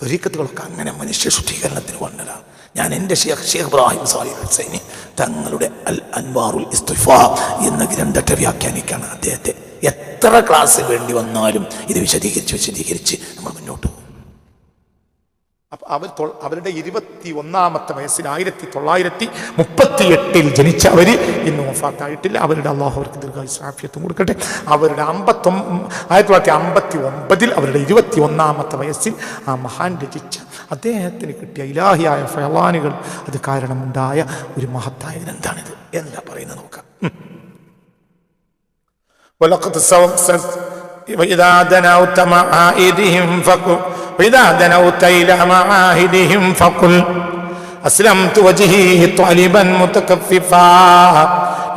ത്വരീക്കത്തുകളൊക്കെ അങ്ങനെ മനുഷ്യ ശുദ്ധീകരണത്തിന് വന്നതാണ്. ഞാൻ എന്റെ ഷേഖ് ഷേഖ് ഇബ്രാഹിം സാഹിബ് ഹുസൈനി തങ്ങളുടെ അൽ അൻവാറുൽ ഇസ്തുഫ എന്ന ഗ്രന്ഥത്തെ വ്യാഖ്യാനിക്കാണ് അദ്ദേഹത്തെ എത്ര ക്ലാസ് വേണ്ടി വന്നാലും ഇത് വിശദീകരിച്ച് വിശദീകരിച്ച് നമ്മൾ മുന്നോട്ട് പോകും. അവർ തൊ- അവരുടെ ഇരുപത്തി ഒന്നാമത്തെ വയസ്സിൽ ആയിരത്തി തൊള്ളായിരത്തി മുപ്പത്തി എട്ടിൽ ജനിച്ച അവര് ഇന്ന് വഫാത്തായിട്ടില്ല അവരുടെ അള്ളാഹു അവർക്ക് ദീർഘായുസാഫ്യത്വം കൊടുക്കട്ടെ അവരുടെ അമ്പത്തൊ ആയിരത്തി തൊള്ളായിരത്തി അമ്പത്തി ഒമ്പതിൽ അവരുടെ ഇരുപത്തി ഒന്നാമത്തെ വയസ്സിൽ ആ മഹാൻ രചിച്ച അദ്ദേഹത്തിന് കിട്ടിയ ഇലാഹിയായ ഫയലാനുകൾ അത് കാരണമുണ്ടായ ഒരു മഹത്തായ ഗ്രന്ഥാണിത് എന്താ പറയുന്നത് നോക്കാം ولقد سوسس وإذا دنوت معائدهم فقل وإذا دنوت إلى معاهدهم فقل أسلمت وجهي طالبا متكففا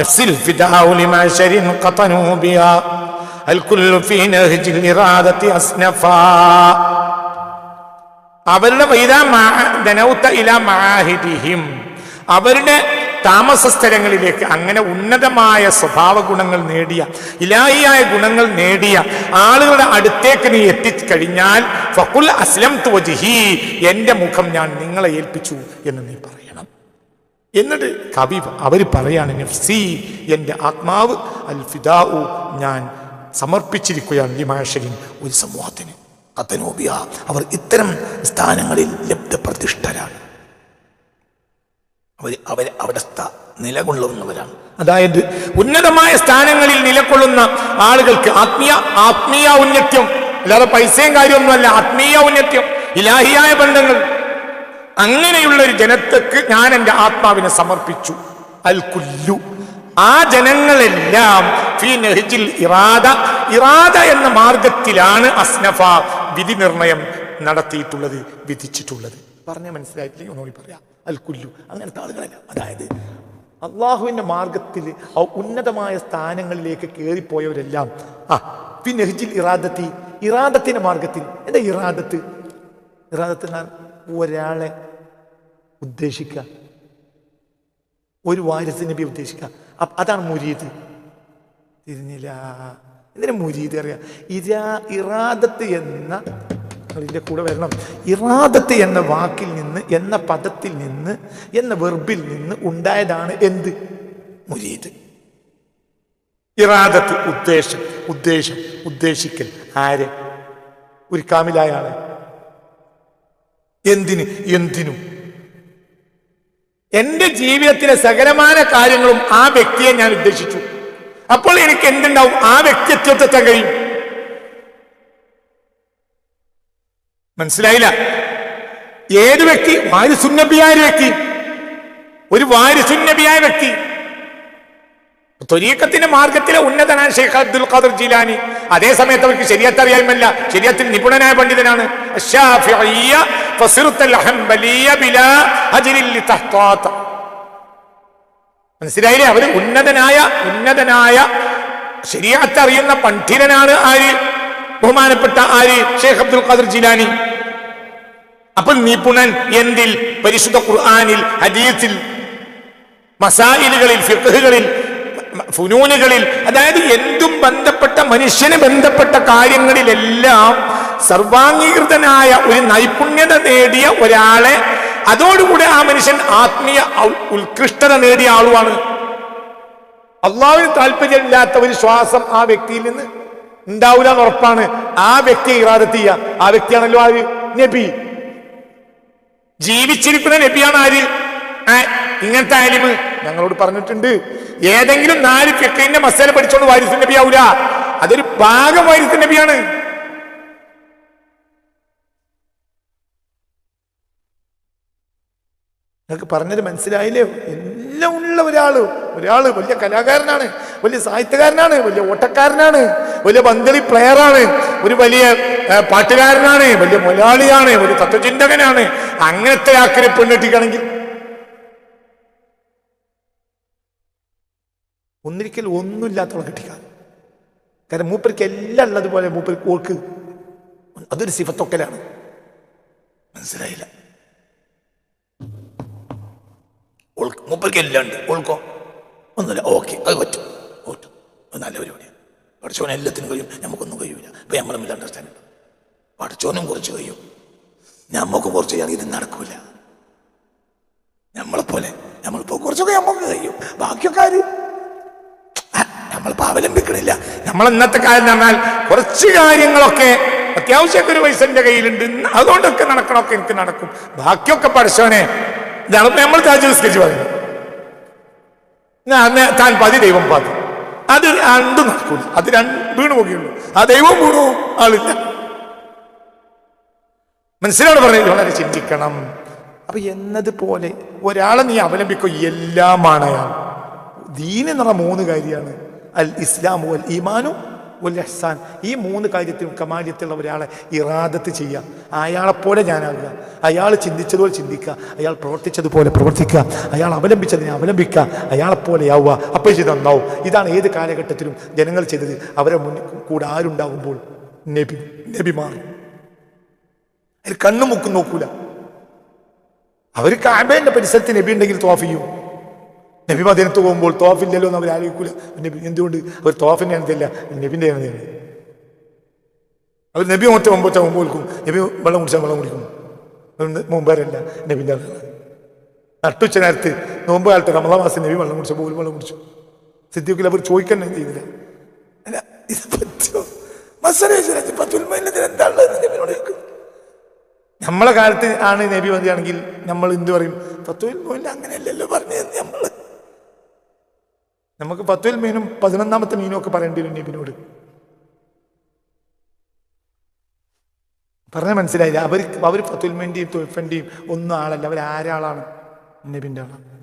نفس الفداء لمعشر قطنوا بها الكل في نهج الإرادة أصنفا അവരുടെ വൈദാ ദനൗത്ത ഇല മാഹിദിഹിം അവരുടെ താമസ സ്ഥലങ്ങളിലേക്ക് അങ്ങനെ ഉന്നതമായ സ്വഭാവ ഗുണങ്ങൾ നേടിയ ഇലായിയായ ഗുണങ്ങൾ നേടിയ ആളുകളുടെ അടുത്തേക്ക് നീ എത്തിക്കഴിഞ്ഞാൽ ഫക്കുൽ അസ്ലം തുവജിഹി എന്റെ മുഖം ഞാൻ നിങ്ങളെ ഏൽപ്പിച്ചു എന്ന് നീ പറയണം. എന്നിട്ട് കവി അവർ പറയാണ് നഫ്സി എന്റെ ആത്മാവ് അൽ ഫിദാഉ ഞാൻ സമർപ്പിച്ചിരിക്കുകയാണ് ലിമാഷരിൻ ഒരു സമൂഹത്തിന്. കത്തനോബിയ അവർ ഇത്തരം സ്ഥാനങ്ങളിൽ ലബ്ധപ്രതിഷ്ഠരാണ്. അവർ അവർ അവിടെ നിലകൊള്ളുന്നവരാണ്. അതായത് ഉന്നതമായ സ്ഥാനങ്ങളിൽ നിലകൊള്ളുന്ന ആളുകൾക്ക് ആത്മീയ ആത്മീയ ഔന്നത്യം അല്ലാതെ പൈസയും കാര്യമൊന്നുമല്ല ആത്മീയ ഔന്നത്യം ഇലാഹിയായ ബന്ധങ്ങൾ. അങ്ങനെയുള്ള ഒരു ജനത്തക്ക് ഞാൻ എന്റെ ആത്മാവിനെ സമർപ്പിച്ചു. അൽ കുല്ലു ആ ജനങ്ങളെല്ലാം ഫീ ഇറാദ ഇറാദ എന്ന മാർഗത്തിലാണ് അസ്നഫ വിധി നിർണയം നടത്തിയിട്ടുള്ളത് വിധിച്ചിട്ടുള്ളത്. പറഞ്ഞ മനസ്സിലായിട്ടില്ലെങ്കിൽ ഒന്നുകൂടി പറയാം. അൽ കുല്ലു അങ്ങനത്തെ ആളുകളല്ല അതായത് അള്ളാഹുവിന്റെ മാർഗത്തിൽ ഉന്നതമായ സ്ഥാനങ്ങളിലേക്ക് കയറിപ്പോയവരെല്ലാം ആ പിന്നെ ഹിജിൽ ഇറാദത്തി ഇറാദത്തിന്റെ മാർഗത്തിൽ എന്റെ ഇറാദത്ത്? ഇറാദത്ത് ഞാൻ ഒരാളെ ഉദ്ദേശിക്കുക. ഒരു വാരിസ് നബി ഉദ്ദേശിക്കുക. അതാണ് മുരീത് തിരിഞ്ഞില്ല. എന്തിനാ മുരീത് അറിയാം? ഇരാ ഇറാദത്ത് എന്ന ഇതിന്റെ കൂടെ വരണം. ഇറാദത്ത് എന്ന വാക്കിൽ നിന്ന് എന്ന പദത്തിൽ നിന്ന് എന്ന വെർബിൽ നിന്ന് ഉണ്ടായതാണ് എന്ത്? മുരീദ്. ഇറാദത്ത് ഉദ്ദേശം ഉദ്ദേശം ഉദ്ദേശിക്കൽ. ആര്? ഒരു കാമിലായ ആളെ എന്തിന്? എന്തിനും. എന്റെ ജീവിതത്തിലെ സകലമായ കാര്യങ്ങളും ആ വ്യക്തിയെ ഞാൻ ഉദ്ദേശിച്ചു. അപ്പോൾ എനിക്ക് എന്തുണ്ടാവും? ആ വ്യക്തിത്വത്തെ കഴിയും മനസ്സിലായില്ല. ഏത് വ്യക്തി? വാരിസുന്നബിയായ വ്യക്തി. ഒരു വാരിസുന്നബിയായ വ്യക്തി. ത്വരീക്കത്തിന്റെ മാർഗത്തിലെ ഉന്നതനാണ് ഷെയ്ഖ് അബ്ദുൽ ഖാദർ ജീലാനി. അതേ സമയത്ത് അവർക്ക് ശരിയത്ത് അറിയാമല്ല. ശരിയത്തിൽ നിപുണനായ പണ്ഡിതനാണ്. മനസ്സിലായില്ലേ? അവർ ഉന്നതനായ ഉന്നതനായ ശരിയാത്തറിയുന്ന പണ്ഡിതനാണ് ആര്? ബഹുമാനപ്പെട്ട ആര്? ഷേഖ് അബ്ദുൽ ഖാദർ ജിലാനി. അപ്പോൾ നിപുണൻ എന്തിൽ? പരിശുദ്ധ ഖുർആാനിൽ ഹദീസിൽ മസായിലുകളിൽ ഫിഖുകളിൽ ഫുനൂനുകളിൽ അതായത് എന്തും ബന്ധപ്പെട്ട മനുഷ്യന് ബന്ധപ്പെട്ട കാര്യങ്ങളിലെല്ലാം സർവാംഗീകൃതനായ ഒരു നൈപുണ്യത നേടിയ ഒരാളെ അതോടുകൂടെ ആ മനുഷ്യൻ ആത്മീയ ഉത്കൃഷ്ടത നേടിയ ആളുമാണ്. അള്ളാവിന് താല്പര്യമില്ലാത്ത ഒരു ശ്വാസം ആ വ്യക്തിയിൽ നിന്ന് ഉണ്ടാവില്ല എന്ന് ഉറപ്പാണ്. ആ വ്യക്തിയെ ഇറാദത്ത് ആ വ്യക്തിയാണല്ലോ ആര്? നബി. ജീവിച്ചിരിക്കുന്ന നബിയാണ് ആര്? ഇങ്ങനത്തെ ആലിമ്. ഞങ്ങളോട് പറഞ്ഞിട്ടുണ്ട് ഏതെങ്കിലും നാല് ഫിഖിന്റെ മസാല പഠിച്ചോണ്ട് വാരിസ് നബി ആവൂല. അതൊരു ഭാഗം വാരിസ് നബിയാണ്. നിങ്ങൾക്ക് പറഞ്ഞത് മനസ്സിലായില്ലേ? എല്ലാം ഉള്ള ഒരാൾ. ഒരാൾ വലിയ കലാകാരനാണ് വലിയ സാഹിത്യകാരനാണ് വലിയ ഓട്ടക്കാരനാണ് വലിയ പന്തളി പ്ലെയറാണ് ഒരു വലിയ പാട്ടുകാരനാണ് വലിയ മൊലാളിയാണ് ഒരു തത്വചിന്തകനാണ്. അങ്ങനത്തെ ആക്കിനെ പെണ്ണിട്ടിക്കണമെങ്കിൽ. ഒന്നിരിക്കൽ ഒന്നുമില്ലാത്തവളെ കിട്ടിക്കാം കാരണം മൂപ്പർക്ക് എല്ലാം ഉള്ളതുപോലെ മൂപ്പർക്ക് ഓർക്ക് അതൊരു സിഫത്തൊക്കലാണ്. മനസ്സിലായില്ല. ഓൾക്ക് മൂപ്പർക്ക് എല്ലാം ഉണ്ട് ഓൾക്കോ? ഒന്നുമില്ല. ഓക്കെ. അത് പറ്റും. ഓട്ടോ. നല്ല പരിപാടിയാണ്. പഠിച്ചോനെ എല്ലാത്തിനും കഴിയും. നമുക്കൊന്നും കഴിയൂല. ഇപ്പൊ നമ്മൾ തമ്മിൽ അണ്ടർസ്റ്റാൻഡ് ഉണ്ട്? പഠിച്ചോനും കുറച്ച് കഴിയും. നമുക്ക് കുറച്ച് ചെയ്യാൻ ഇത് നടക്കൂല. നമ്മളെ പോലെ നമ്മളിപ്പോ കുറച്ചൊക്കെ നമുക്ക് കഴിയും. ബാക്കിയൊക്കെ ആര്? അവലംബിക്കണില്ല. നമ്മൾ ഇന്നത്തെ കാര്യം പറഞ്ഞാൽ കുറച്ച് കാര്യങ്ങളൊക്കെ അത്യാവശ്യമൊക്കെ ഒരു പൈസ കയ്യിലുണ്ട്. അതുകൊണ്ടൊക്കെ നടക്കണമൊക്കെ എനിക്ക് നടക്കും. ബാക്കിയൊക്കെ പഠിച്ചവനെ ഇതാണ് നമ്മൾ താജ് പറയുന്നത്. ഞാൻ താൻ പതി ദൈവം പതി. അത് രണ്ടും നടക്കൂല അത് രണ്ട് വീണു പോകുകയുള്ളൂ ആ ദൈവം വീണു ആളില്ല. മനസ്സിലോട് പറഞ്ഞത്? വളരെ ചിന്തിക്കണം. അപ്പൊ എന്നതുപോലെ ഒരാളെ നീ അവലംബിക്കുക എല്ലാമാണ് ദീനെന്നുള്ള മൂന്ന് കാര്യമാണ്. അൽ ഇസ്ലാമു അൽ ഈമാനു വൽ ഇഹ്സാൻ ഈ മൂന്ന് കാര്യത്തിലും കമാലിയത്തുള്ള ഒരാളെ ഇറാദത്ത് ചെയ്യുക അയാളെപ്പോലെ ഞാനാകുക അയാൾ ചിന്തിച്ചതുപോലെ ചിന്തിക്കുക. അയാൾ പ്രവർത്തിച്ചതുപോലെ പ്രവർത്തിക്കുക. അയാൾ അവലംബിച്ചതിനെ അവലംബിക്കുക. അയാളെപ്പോലെയാവുക അപ്പോൾ ചെയ്ത് നന്നാവും. ഇതാണ് ഏത് കാലഘട്ടത്തിലും ജനങ്ങൾ ചെയ്തത്. അവരെ മുന്നിൽ കൂടെ ആരുണ്ടാകുമ്പോൾ നബി നബി മാറി. അതിൽ കണ്ണു മുക്കും നോക്കൂല. അവർ കാബേന്റെ പരിസരത്ത് നബി ഉണ്ടെങ്കിൽ തോഫ് ചെയ്യും നബി മദീനത്ത് പോകുമ്പോൾ തോഫില്ലല്ലോ എന്ന് അവർ ആലോചിക്കൂല. നബി എന്തുകൊണ്ട്? അവർ തോഫിന്റെ എണ്ണത്തില്ല നബിന്റെ എണ്ണതയാണ് അവർ നബി മൊത്തം മുമ്പത്തെ മുമ്പ് കൊടുക്കും നബി വെള്ളം കുടിച്ചാൽ വെള്ളം കുടിക്കും. മുമ്പാരല്ല നബിന്റെ ആളാണ് നട്ടുച്ച നേരത്ത് നോമ്പ് കാലത്ത് കമലമാസം നബി വെള്ളം കുടിച്ച പോലും വെള്ളം കുടിച്ചു. സിദ്ധിക്കില്ല അവർ ചോദിക്കാൻ ചെയ്തില്ല. അല്ല ഇത് പറ്റോ? നമ്മളെ കാലത്ത് ആണ് നബി വരികയാണെങ്കിൽ നമ്മൾ എന്ത് പറയും? പത്തുവിൽ മോയില്ല അങ്ങനെയല്ലല്ലോ പറഞ്ഞു നമ്മൾ നമുക്ക് പത്തുവിൽ മീനും പതിനൊന്നാമത്തെ മീനും ഒക്കെ പറയേണ്ടി വരും നബിനോട്. പറഞ്ഞ മനസ്സിലായില്ല. അവർ അവർ പത്തുൽമേന്റെയും തൊഴിഫന്റെയും ഒന്നും ആളല്ല. അവർ ആരാളാണ്? നബിന്റെ ആളാണ്.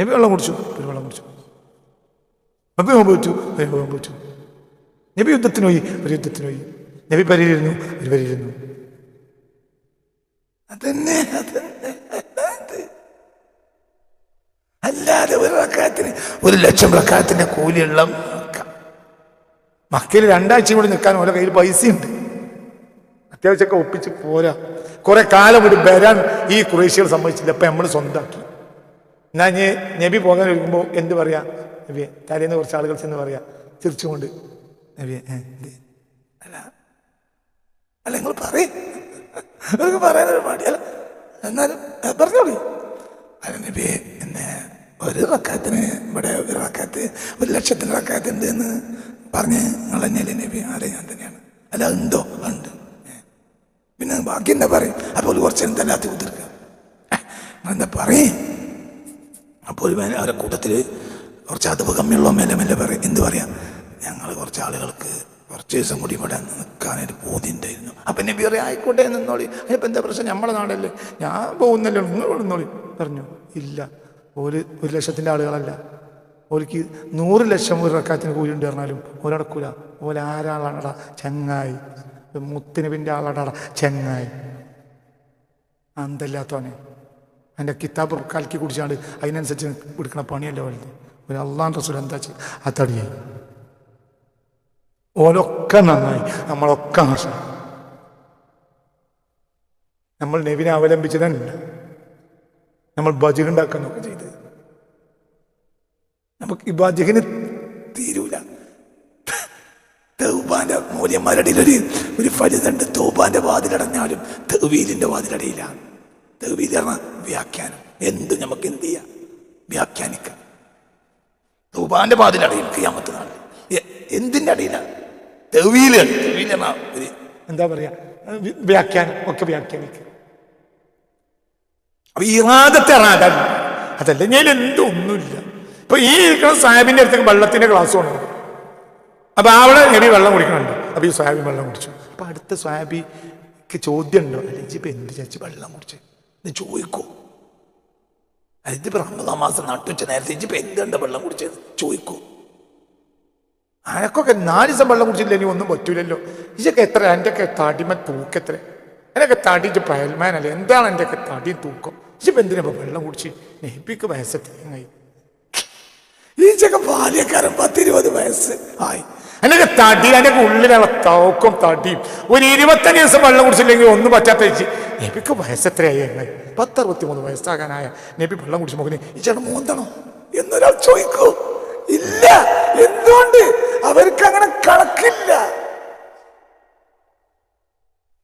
നബി വെള്ളം കുടിച്ചു. ഒരു വെള്ളം കുടിച്ചു. നബി നോമ്പ് വെച്ചു. നബി യുദ്ധത്തിന് പോയി. ഒരു യുദ്ധത്തിന് പോയി. നബി പരിയിരുന്നു ഒരു പരിയിരുന്നു അതന്നെ അതന്നെ. അല്ലാതെ ഒരു റക്കാത്തിന് ഒരു ലക്ഷം റക്കാത്തിന്റെ കൂലിയുള്ള മക്ക. മക്കയിൽ രണ്ടാഴ്ച കൂടി നിൽക്കാൻ ഓരോ കയ്യിൽ പൈസയുണ്ട്. അത്യാവശ്യമൊക്കെ ഒപ്പിച്ച് പോരാ. കുറെ കാലം ഒരു വരാൻ ഈ കുറേശ്യകൾ സമ്മതിച്ചില്ല. അപ്പൊ നമ്മൾ സ്വന്തമാക്കി. എന്നാ ഞാൻ നബി പോകാൻ ഒരുക്കുമ്പോൾ എന്ത് പറയാ? നബിയെ തലേന്ന് കുറച്ച് ആളുകൾ ചെന്ന് പറയാ. ചിരിച്ചുകൊണ്ട് നബിയെ അല്ല അല്ല നിങ്ങൾ പറയും. പറയാനൊരു പാടിയല്ല എന്നാലും പറഞ്ഞോളൂ. അല്ല നബിയെ എന്നെ ഒരു റക്കാത്തിന് ഇവിടെ ഒരു റക്കാത്ത് ഒരു ലക്ഷത്തിന് റക്കാത്ത് ഉണ്ട് എന്ന് പറഞ്ഞ് നിങ്ങൾ നബി ആരെ ഞാൻ തന്നെയാണ്. അല്ല ഉണ്ടോ? ഉണ്ട്. പിന്നെ ബാക്കി എന്താ പറയും? അപ്പോൾ കുറച്ച് എന്തല്ലാത്ത കുതിർക്കുക എന്താ പറയും? അപ്പോൾ അവരുടെ കൂട്ടത്തിൽ കുറച്ച് അതവ് കമ്മിയുള്ള മേലെ മേലെ പറയും. എന്ത് പറയാം? ഞങ്ങൾ കുറച്ച് ആളുകൾക്ക് കുറച്ച് ദിവസം കൂടി ഇവിടെ നിൽക്കാനൊരു ബോധ്യമുണ്ടായിരുന്നു അപ്പം എന്നെ വേറെ ആയിക്കോട്ടെ നിന്നോളി. അതിനിപ്പോൾ എന്താ പ്രശ്നം? നമ്മളെ നാടല്ലേ? ഞാൻ പോകുന്നല്ലോ നിങ്ങൾ നിന്നോളി. പറഞ്ഞു ഇല്ല. ഒരു ഒരു ലക്ഷത്തിന്റെ ആളുകളല്ല. ഓർക്ക് നൂറ് ലക്ഷം ഒരു റക്കാത്തിന് കൂലി ഉണ്ട് പറഞ്ഞാലും ഓരടക്കൂല ഓല ആരാളാണടാ? ചങ്ങായി. മുത്തിനബിന്റെ ആളാടാ ചങ്ങായി. അന്തല്ലാത്തവനെ. എന്റെ കിതാബ് കലക്കി കുടിച്ചാണ്ട് അതിനനുസരിച്ച് എടുക്കണ പണിയല്ല വലുത്. ഒരു അള്ളാൻ റസൂൽ എന്താ ചെയ്യും അത്തടിയായി ഓലൊക്കെ നന്നായി. നമ്മളൊക്കെ നാശം നമ്മൾ നെവിനെ അവലംബിച്ചതല്ല. നമ്മൾ ബജുണ്ടാക്കാനൊക്കെ ചെയ്ത്. നമുക്ക് ഈ ബജുകിന് തീരൂല. തൗബാന്റെ മൂല്യന്മാരുടെ ഒരു ഒരു ഫലിതണ്ട് തൗബാന്റെ വാതിലടഞ്ഞാലും തെവീലിന്റെ വാതിലടയില്ല തെവീൽ പറഞ്ഞ വ്യാഖ്യാനം. എന്ത് നമുക്ക് എന്ത് ചെയ്യാം? വ്യാഖ്യാനിക്കാം. തൗബാന്റെ വാതിലടയും ക്യാമത്ത് നാൾ എ- എന്തിന്റെ അടിയില തെവീലാണ് തെവീൽ എന്ന ഒരു എന്താ പറയാ? വ്യാഖ്യാനം ഒക്കെ വ്യാഖ്യാനിക്കുക അപ്പൊ ഈ വാദത്തെ അതല്ല ഞാൻ എന്തൊന്നുമില്ല. ഇപ്പൊ ഈ ഇരിക്കുന്ന സാഹിബിന്റെ അടുത്തേക്ക് വെള്ളത്തിന്റെ ഗ്ലാസ് കൊണ്ടു അപ്പൊ അവിടെ നബി വെള്ളം കുടിക്കണുണ്ട് അപ്പൊ ഈ സ്വാബി വെള്ളം കുടിച്ചു. അപ്പൊ അടുത്ത സ്വാബിക്ക് ചോദ്യം ഉണ്ടോ അല്ലെ ഇപ്പൊ എന്ത് ചേച്ചി വെള്ളം കുടിച്ചു? ഇത് ചോദിക്കോ. അതിപ്പോ റമദാൻ മാസം നട്ടുച്ച നേരത്തെ ഇപ്പൊ എന്തുണ്ട് വെള്ളം കുടിച്ചത് ചോദിക്കൂ. അനക്കൊക്കെ നാല് ദിവസം വെള്ളം കുടിച്ചില്ല ഇനി ഒന്നും പറ്റൂലല്ലോ. ഇതൊക്കെ എത്ര എന്റെ ഒക്കെ തടിമ തൂക്കെത്ര? എന്നൊക്കെ തടിച്ച് പയൽമാനല്ലേ? എന്താണ് എന്റെ ഒക്കെ തടി തൂക്കം? ഇപ്പൊ എന്തിനാ വെള്ളം കുടിച്ച് നെഹിപ്പിക്ക് വയസ്സ് തേങ്ങായി ചക്ക ബാല്യക്കാരൻ പത്തിരുപത് വയസ്സ് ആയി. എന്നൊക്കെ തടി അതിനൊക്കെ ഉള്ളിലുള്ള തോക്കും തടിയും. ഒരു ഇരുപത്തഞ്ച് ദിവസം വെള്ളം കുടിച്ചില്ലെങ്കിൽ ഒന്നും പറ്റാത്ത ചേച്ചി നബിക്ക് വയസ്സെത്രയായി എങ്ങനെ പത്തറുപത്തി മൂന്ന് വയസ്സാകാനായ നബി വെള്ളം കുടിച്ച് നോക്കുന്നേ. ഈ ചേട്ടൻ മൂന്തണോ? എന്നൊരാൾ ചോദിക്കൂ. ഇല്ല. എന്തുകൊണ്ട്? അവർക്ക് അങ്ങനെ കണക്കില്ല.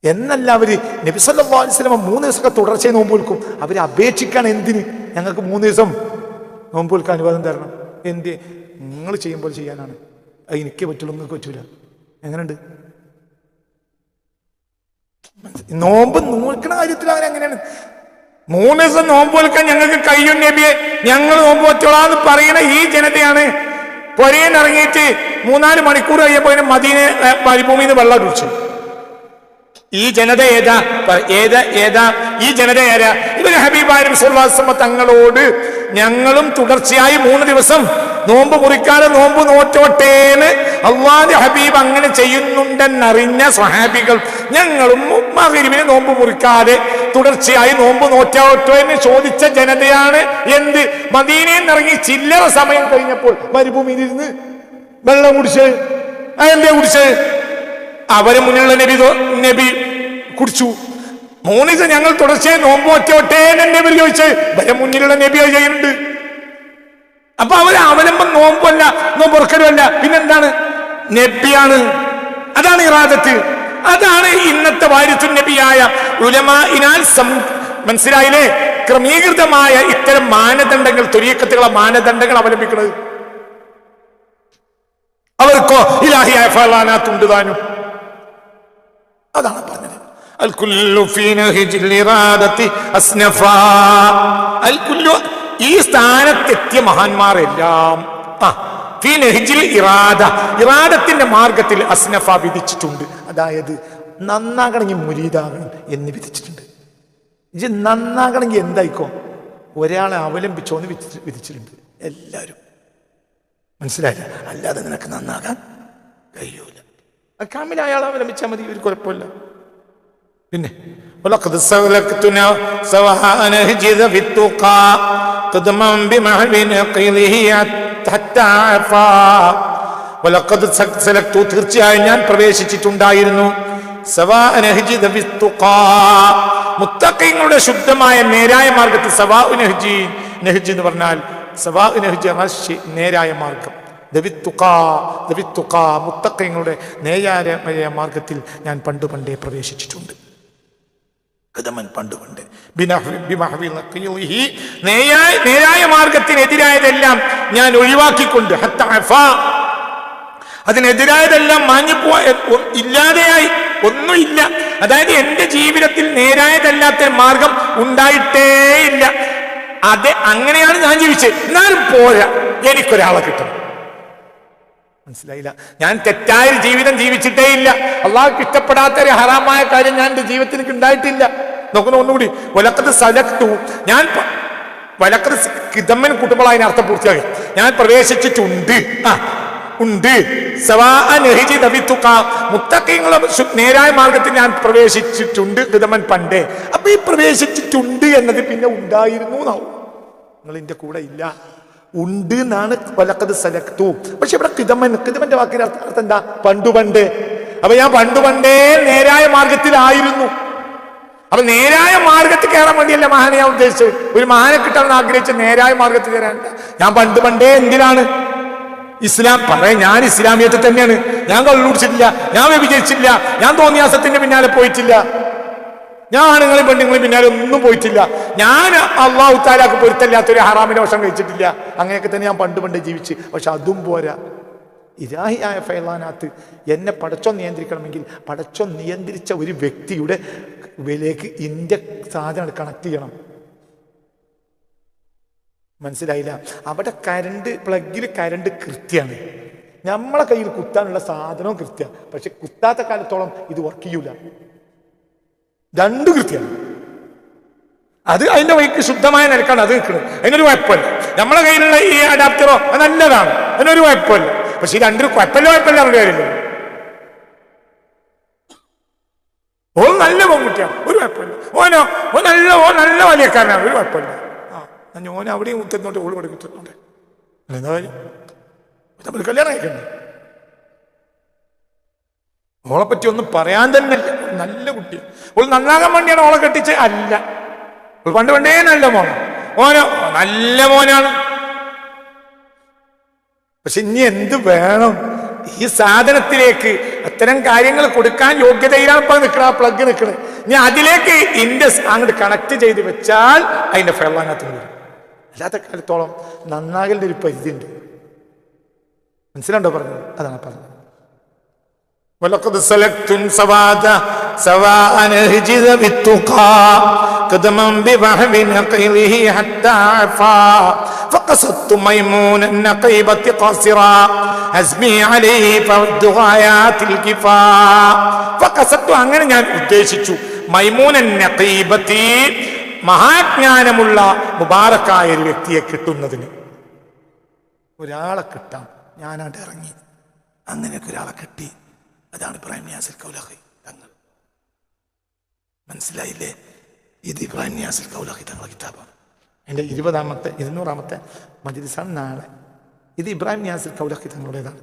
എന്നല്ല അവർ അവർ നബിസല്ലാസ്ലമ മൂന്ന് ദിവസമൊക്കെ തുടർച്ചയായി നോമ്പ് വിൽക്കും അവർ അപേക്ഷിക്കാൻ എന്തിന്? ഞങ്ങൾക്ക് മൂന്ന് ദിവസം നോമ്പ് വിൽക്കാൻ അനുവാദം തരണം. എന്ത്? നിങ്ങൾ ചെയ്യുമ്പോൾ ചെയ്യാനാണ്. അത് എനിക്ക് പറ്റുള്ളൂ നിങ്ങൾക്ക് പറ്റൂല. എങ്ങനെയുണ്ട്? നോമ്പ് നോക്കണ കാര്യത്തിൽ അവർ എങ്ങനെയാണ്? മൂന്ന് ദിവസം നോമ്പ് വിൽക്കാൻ ഞങ്ങൾക്ക് കഴിയും നബിയെ. ഞങ്ങൾ നോമ്പ് വെച്ചോളാന്ന് പറയുന്ന ഈ ജനതയാണ്. പൊരയിൽ ഇറങ്ങിയിട്ട് മൂന്നാൽ മണിക്കൂർ കഴിയപ്പോ മദീനെ മരുഭൂമിയിൽ നിന്ന് വെള്ളം കുടിച്ചു ഈ ജനത ഏതാ? ഏത് ഏതാ? ഈ ജനത ഏതാ ഇവർ ഹബീബായും സുല്ലാസമ തങ്ങളോട് ഞങ്ങളും തുടർച്ചയായി മൂന്ന് ദിവസം നോമ്പ് മുറിക്കാതെ നോമ്പ് നോറ്റോട്ടേന്ന് അള്ളാഹ് ഹബീബ് അങ്ങനെ ചെയ്യുന്നുണ്ടെന്നറിഞ്ഞ സ്വഹാബികൾ ഞങ്ങളും മകരിവിനെ നോമ്പ് മുറിക്കാതെ തുടർച്ചയായി നോമ്പ് നോറ്റോട്ടോ എന്ന് ചോദിച്ച ജനതയാണ് എന്ത്? മദീനയിൽ നിറങ്ങി ചില്ലറ സമയം കഴിഞ്ഞപ്പോൾ മരുഭൂമിയിൽ ഇരുന്ന് വെള്ളം കുടിച്ച് അതെന്തേ കുടിച്ച് അവരെ മുന്നിലുള്ള നബി നബി കുടിച്ചു. മൂന്ന് ഞങ്ങൾ തുടർച്ചയായി നോമ്പോറ്റോട്ടേ നബി ചോദിച്ച് വരെ മുന്നിലുള്ള നബി അത് ചെയ്യുന്നുണ്ട്. അപ്പൊ അവർ അവലംബം നോമ്പല്ല നോമ്പുറക്കലുമല്ല പിന്നെന്താണ്? നബിയാണ്. അതാണ് ഇറാദത്ത്. അതാണ് ഇന്നത്തെ വാരിത്തു നബിയായ ഉലമാനാൽ മനസ്സിലായില്ലേ? ക്രമീകൃതമായ ഇത്തരം മാനദണ്ഡങ്ങൾ തൊരിയക്കത്തുകളെ മാനദണ്ഡങ്ങൾ അവലംബിക്കുന്നത്. അവർക്കോ ഇലാഹിയായ ഫലാനാത്തുണ്ട് താനും അതാണ് പറഞ്ഞത് അൽ കുല്ലു ഫീ നഹ്ജിൽ ഇറാദത്തി അസ്നഫാ അൽ പറഞ്ഞത് ഈ സ്ഥാനത്തെത്തിയ മഹാന്മാരെല്ലാം ഇറാദ ഇറാദത്തിന്റെ മാർഗത്തിൽ അസ്നഫ വിധിച്ചിട്ടുണ്ട്. അതായത് നന്നാകണമെങ്കിൽ മുരീതാകണം എന്ന് വിധിച്ചിട്ടുണ്ട്. ഇത് നന്നാകണമെങ്കിൽ എന്തായിക്കോ? ഒരാളെ അവലംബിച്ചോന്ന് എന്ന് വിധിച്ചിട്ടുണ്ട്. എല്ലാവരും. മനസ്സിലായില്ല? അല്ലാതെ നിനക്ക് നന്നാകാൻ കഴിയൂല. കാമിൽ അയാളെ അവലംബിച്ചാൽ മതി ഒരു കുഴപ്പമില്ല പിന്നെ ولقد سلكتنا سواء نهجذ في التقى قدما بمحو نقيله حتى عفا ولقد سلكت തീർച്ചയായും ഞാൻ പ്രവേശിച്ചിട്ടുണ്ടായിരുന്നു സവാ നഹ്ജിദ ഫി التقى മുത്തഖീങ്ങളുടെ ശുദ്ധമായ നേരായ മാർഗത്തിൽ സവാ നഹ്ജി നഹ്ജ് എന്ന് പറഞ്ഞാൽ സവാ നഹ്ജ് എന്നാൽ ശി- നേരായ മാർഗം ദവിത്തുക്കാ ദവിത്തുക്കാ മുത്തക്കങ്ങളുടെ നേയാരമയ മാർഗത്തിൽ ഞാൻ പണ്ട് പണ്ടേ പ്രവേശിച്ചിട്ടുണ്ട്. കഥമൻ പണ്ട് പണ്ട്. നേരായ മാർഗത്തിനെതിരായതെല്ലാം ഞാൻ ഒഴിവാക്കിക്കൊണ്ട് അതിനെതിരായതെല്ലാം മാഞ്ഞുപോ ഇല്ലാതെയായി ഒന്നുമില്ല. അതായത് എന്റെ ജീവിതത്തിൽ നേരായതല്ലാത്ത മാർഗം ഉണ്ടായിട്ടേ ഇല്ല. അത് അങ്ങനെയാണ് ഞാൻ ജീവിച്ചത്. എന്നാലും പോരാ എനിക്കൊരാളെ കിട്ടണം. മനസ്സിലായില്ല. ഞാൻ തെറ്റായ ജീവിതം ജീവിച്ചിട്ടേ ഇല്ല അള്ളാഹ് ഇഷ്ടപ്പെടാത്ത ഒരു ഹറാമായ കാര്യം ഞാൻ എന്റെ ജീവിതത്തിൽ ഉണ്ടായിട്ടില്ല. നോക്കുന്ന ഒന്നുകൂടി ഒലക്കത്ത് സലക്തു. ഞാൻ വലക്കത് കിതമ്മൻ കുട്ടുമ്പോൾ അതിന് അർത്ഥം പൂർത്തിയാക്കി. ഞാൻ പ്രവേശിച്ചിട്ടുണ്ട്. ആ ഉണ്ട്. ദവിത്തുക നേരായ മാർഗത്തിൽ ഞാൻ പ്രവേശിച്ചിട്ടുണ്ട് കിതമൻ പണ്ടേ. അപ്പൊ ഈ പ്രവേശിച്ചിട്ടുണ്ട് എന്നത് പിന്നെ ഉണ്ടായിരുന്നു എന്നാവും. നിങ്ങൾ കൂടെ ഇല്ല. ഉണ്ട് എന്നാണ് വലക്കത് സെലക്ടു പക്ഷെ ഇവിടെ കിതമൻ കിതമന്റെ വാക്കിന്റെ അർത്ഥം അർത്ഥം എന്താ? പണ്ടു പണ്ട്. അപ്പൊ ഞാൻ പണ്ടു പണ്ടേ നേരായ മാർഗത്തിലായിരുന്നു. അപ്പൊ നേരായ മാർഗത്തിൽ കയറാൻ വേണ്ടിയല്ല മഹാനെ ഞാൻ ഉദ്ദേശിച്ചത്? ഒരു മഹാനെ കിട്ടാൻ ആഗ്രഹിച്ച നേരായ മാർഗത്തിൽ കയറാൻ ഞാൻ പണ്ട് പണ്ടേ എന്തിനാണ് ഇസ്ലാം പറയാൻ ഞാൻ ഇസ്ലാമിയത്തിൽ തന്നെയാണ്. ഞാൻ കള്ളുടിച്ചിട്ടില്ല ഞാൻ വ്യഭിചരിച്ചില്ല ഞാൻ തോന്നിയാസത്തിന്റെ പിന്നാലെ പോയിട്ടില്ല. ഞാൻ ആണുങ്ങളും പെണ്ണുങ്ങളും പിന്നാലെ ഒന്നും പോയിട്ടില്ല. ഞാൻ അള്ളാഹു താലാക്ക് പൊരുത്തല്ലാത്തൊരു ഹറാമിന്റെ വർഷം കഴിച്ചിട്ടില്ല. അങ്ങനെയൊക്കെ തന്നെ ഞാൻ പണ്ട് പണ്ട് ജീവിച്ച്. പക്ഷെ അതും പോരാ. ഇരാഹിയായ ഫൈലാനാത്ത് എന്നെ പടച്ചോ നിയന്ത്രിക്കണമെങ്കിൽ പടച്ചോ നിയന്ത്രിച്ച ഒരു വ്യക്തിയുടെ വിലേക്ക് ഇന്ത്യ സാധനം കണക്ട് ചെയ്യണം. മനസ്സിലായില്ല? അവിടെ കരണ്ട് പ്ലഗിൽ കരണ്ട് കൃത്യമാണ്. നമ്മളെ കയ്യിൽ കുത്താനുള്ള സാധനവും കൃത്യ. പക്ഷെ കുത്താത്ത കാലത്തോളം ഇത് വർക്ക് ചെയ്യൂല. രണ്ടും കൃത്യമാണ് അത് അതിന്റെ വഴിക്ക് ശുദ്ധമായ നിലക്കാണ് അത് നിൽക്കുന്നത്. അതിനൊരു കുഴപ്പമില്ല. നമ്മളെ കയ്യിലുള്ള ഈ അഡാപ്റ്ററോ അത് നല്ലതാണ്. അതിനൊരു കുഴപ്പമില്ല. പക്ഷെ ഈ രണ്ടൊരു കുഴപ്പമില്ല കുഴപ്പമില്ല അവരുടെ കാര്യമില്ല. ഓ നല്ല പെൺകുട്ടിയാണ്. ഒരു കുഴപ്പമില്ല. ഓനോ ഓ നല്ല ഓ നല്ല വലിയക്കാരനാണ്. ഒരു കുഴപ്പമില്ല. ആ ഞാൻ അവിടെയും കുത്തുന്നോട്ട് ഓൾ കൊടുക്കുന്നുണ്ട് എന്താ കാര്യം? നമ്മൾ കല്യാണം കഴിക്കണ്ടേ? പറ്റി ഒന്നും പറയാൻ തന്നെ ഇല്ല. നല്ല കുട്ടിയാണ് ഓൾ നന്നാകാൻ വേണ്ടിയാണ് ഓളെ കെട്ടിച്ച് അല്ല. പണ്ട് പണ്ടേ നല്ല മോണം മോനോ നല്ല മോനാണ്. പക്ഷെ ഇനി എന്ത് വേണം? ഈ സാധനത്തിലേക്ക് അത്തരം കാര്യങ്ങൾ കൊടുക്കാൻ യോഗ്യതയിലാണ് ഇപ്പൊ നിൽക്കണ ആ പ്ലഗ് നിൽക്കണത് ഇനി അതിലേക്ക് ഇൻഡസ് അങ്ങോട്ട് കണക്ട് ചെയ്ത് വെച്ചാൽ അതിന്റെ ഫെള്ളാനകത്ത് വരും. അല്ലാത്ത കാലത്തോളം നന്നാകലിന്റെ ഒരു പരിധി ഉണ്ട് മനസ്സിലുണ്ടോ പറഞ്ഞത്? അതാണ് പറഞ്ഞത്. سواء نهجذ بالتقى قدما بفهم نقيله حتى عفا فقصدت ميمون النقيبة قاصرا هزمي عليه فود غايات الكفا فقصدت അങ്ങനെ ഞാൻ ഉദ്ദേശിച്ചു മൈമൂനൻ നഖീബത്തി മഹാജ്ഞാനമുള്ള മുബാറക്കായ ഒരു വ്യക്തിയെ കിട്ടുന്നതിന് ഒരാളെ കിട്ടാം ഞാനാണ്ട് ഇറങ്ങി അങ്ങനെയൊക്കെ ഒരാളെ കിട്ടി അതാണ് ഇബ്രാഹിം നിയാസിൽ കൗലഹി തങ്ങൾ മനസ്സിലായില്ലേ? ഇത് ഇബ്രാഹിം നിയാസിൽ കൗലഹി കിതാബാണ് എന്റെ ഇരുപതാമത്തെ ഇരുന്നൂറാമത്തെ മജിലിസാണ് നാളെ. ഇത് ഇബ്രാഹിം നിയാസിൽ കൗലഹി തങ്ങളുടേതാണ്